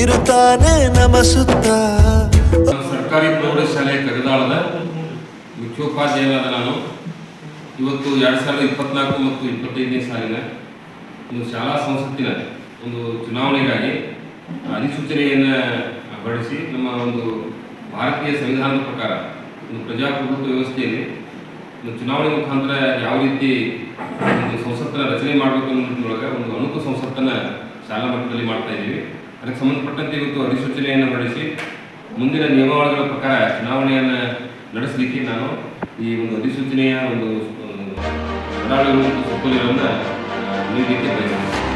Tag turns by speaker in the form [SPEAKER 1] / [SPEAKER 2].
[SPEAKER 1] ಇರುತ್ತಾನೆ ನಮಸುತ್ತ.
[SPEAKER 2] ಸರ್ಕಾರಿ ಪ್ರೌಢಶಾಲೆ ಕರಿದಾಳದ ಮುಖ್ಯೋಪಾಧ್ಯಾಯನಾದ ನಾನು. ಇವತ್ತು ಎರಡು ಸಾವಿರದ ಇಪ್ಪತ್ನಾಲ್ಕು ಮತ್ತು ಇಪ್ಪತ್ತೈದನೇ ಸಾಲಿನ ಒಂದು ಶಾಲಾ ಸಂಸತ್ತಿನ ಒಂದು ಚುನಾವಣೆಗಾಗಿ ಅಧಿಸೂಚನೆಯನ್ನು ಹೊರಡಿಸಿ ನಮ್ಮ ಒಂದು ಭಾರತೀಯ ಸಂವಿಧಾನದ ಪ್ರಕಾರ ಒಂದು ಪ್ರಜಾಪ್ರಭುತ್ವ ವ್ಯವಸ್ಥೆಯಲ್ಲಿ ಒಂದು ಚುನಾವಣೆ ಮುಖಾಂತರ ಯಾವ ರೀತಿ ಒಂದು ಸಂಸತ್ತನ್ನು ರಚನೆ ಮಾಡಬೇಕು ಅನ್ನೋದ್ರೊಳಗೆ ಒಂದು ಅಣುಕು ಸಂಸತ್ತನ್ನು ಶಾಲಾ ಮಟ್ಟದಲ್ಲಿ ಮಾಡ್ತಾ ಇದ್ದೀವಿ. ಅದಕ್ಕೆ ಸಂಬಂಧಪಟ್ಟಂತೆ ಇವತ್ತು ಅಧಿಸೂಚನೆಯನ್ನು ಹೊರಡಿಸಿ ಮುಂದಿನ ನಿಯಮಾವಳಿಗಳ ಪ್ರಕಾರ ಚುನಾವಣೆಯನ್ನು ನಡೆಸಲಿಕ್ಕೆ ನಾನು ಈ ಒಂದು ಅಧಿಸೂಚನೆಯ ಒಂದು ಸುತ್ತೋಲೆಗಳನ್ನು ನೀಡಲಿಕ್ಕೆ ಬಯಸ್ತೀನಿ